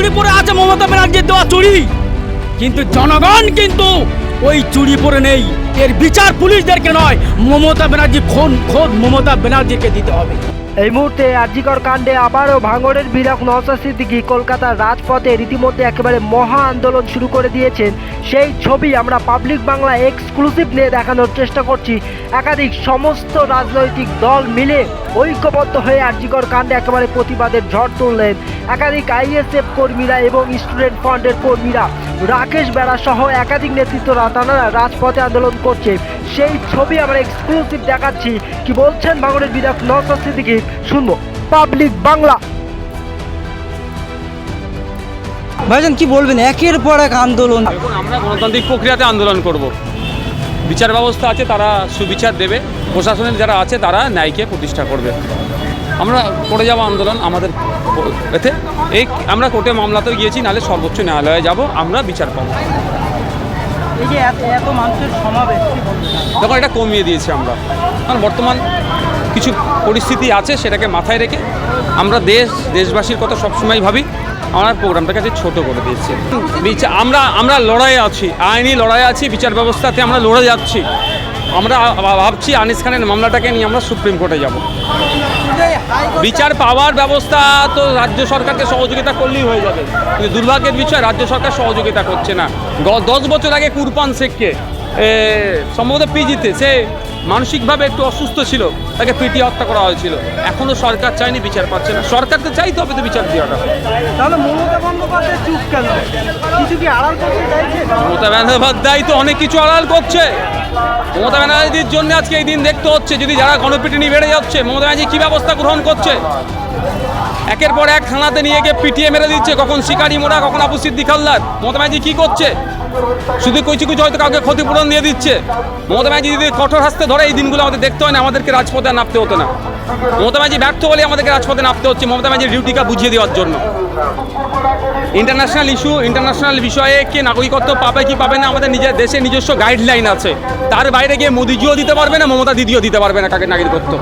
চুরি পরে আছে মমতা ব্যানার্জির দেওয়া চুরি। কিন্তু জনগণ কিন্তু ওই চুরি পরে নেই। এর বিচার পুলিশদেরকে নয়, মমতা ব্যানার্জি, খুন, খোদ মমতা ব্যানার্জিকে দিতে হবে। এই মুহূর্তে আরজিকর কাণ্ডে আবারও ভাঙড়ের বিধায়ক নওসাদ সিদ্দিকি কলকাতার রাজপথে রীতিমধ্যে একেবারে মহা আন্দোলন শুরু করে দিয়েছেন। সেই ছবি আমরা পাবলিক বাংলা এক্সক্লুসিভ নিয়ে দেখানোর চেষ্টা করছি। একাধিক সমস্ত রাজনৈতিক দল মিলে ঐক্যবদ্ধ হয়ে আরজিকর কাণ্ডে একেবারে প্রতিবাদের ঝড় তুললেন। একাধিক আইএসএফ কর্মীরা এবং স্টুডেন্ট ফ্রন্টের কর্মীরা। রাকেশ বেড়া সহ একাধিক নেতৃত্বরা তারা রাজপথে আন্দোলন করছে। সেই ছবি আমরা এক্সক্লুসিভ দেখাচ্ছি। কি বলছেন ভাঙনের বিধায়ক নসর সিদ্দিকি? শুনব। পাবলিক বাংলা। ভাইজান কি বলবেন? একের পর এক আন্দোলন। আমরা গণতান্ত্রিক প্রক্রিয়াতে আন্দোলন করব। বিচার ব্যবস্থা আছে তারা সুবিচার দেবে। প্রশাসনের যারা আছে তারা ন্যায়কে প্রতিষ্ঠা করবে। আমরা করে যাব আন্দোলন আমাদের এতে। এই আমরা কোর্টে মামলাতেও গিয়েছি নাহলে সর্বোচ্চ ন্যায়ালয়ে যাব আমরা বিচার পাবো। তখন এটা কমিয়ে দিয়েছি আমরা। কারণ বর্তমান কিছু পরিস্থিতি আছে সেটাকে মাথায় রেখে আমরা দেশ দেশবাসীর কথা সবসময় ভাবি। আমার প্রোগ্রামটাকে আজকে ছোট করে দিয়েছে। আমরা আমরা লড়াইয়ে আছি, আইনি লড়াই আছি, বিচার ব্যবস্থাতে আমরা লড়ে যাচ্ছি। আমরা ভাবছি আনিস খানের মামলাটাকে নিয়ে আমরা সুপ্রিম কোর্টে যাব। বিচার পাওয়ার ব্যবস্থা তো রাজ্য সরকারকে সহযোগিতা করলেই হয়ে যাবে। কিন্তু দুর্ভাগ্যের বিষয়, রাজ্য সরকার সহযোগিতা করছে না। দশ বছর আগে কুরপান শেখকে সম্ভবত পিজিতে, সে মানসিকভাবে একটু অসুস্থ ছিল তাকে পিটিয়ে হত্যা করা হয়েছিল। এখনও সরকার চায়নি বিচার পাচ্ছে না। সরকারকে চাইতে হবে তো বিচার দেওয়াটা। তাহলে মমতা বন্দ্যোপাধ্যায় চুপ কেন? কিছু কি আড়াল করতে চাইছে? মমতা বন্দ্যোপাধ্যায় তো অনেক কিছু আড়াল করছে। মমতা ব্যানার্জির জন্য আজকে এই দিন দেখতে হচ্ছে যদি যারা গণপিটুনি বেড়ে যাচ্ছে মমতা ব্যানার্জি কী ব্যবস্থা গ্রহণ করছে? একের পর এক থানাতে নিয়ে গিয়ে পিটিয়ে মেরে দিচ্ছে। কখন শিকারি মোড়া কখন আবু সিদ্দিক হালদার। মমতা ব্যানার্জি কী করছে? শুধু কিছু কিছু হয়তো কাউকে ক্ষতিপূরণ দিয়ে দিচ্ছে। মমতা ব্যানার্জি যদি কঠোর হাসতে ধরে, এই দিনগুলো আমাদের দেখতে হয় না, আমাদেরকে রাজপথে নামতে হতো না। মমতা ব্যানার্জি ব্যর্থ বলে আমাদেরকে রাজপথে নামতে হচ্ছে, মমতা ব্যানার্জির ডিউটিটা বুঝিয়ে দেওয়ার জন্য। ইন্টারন্যাশনাল ইস্যু ইন্টারন্যাশনাল বিষয়ে কে নাগরিকত্ব পাবে কি পাবে না, আমাদের নিজের দেশে নিজস্ব গাইডলাইন আছে। তার বাইরে গিয়ে মোদিজিও দিতে পারবে না, মমতা দিদিও দিতে পারবে না কাকে নাগরিকত্ব।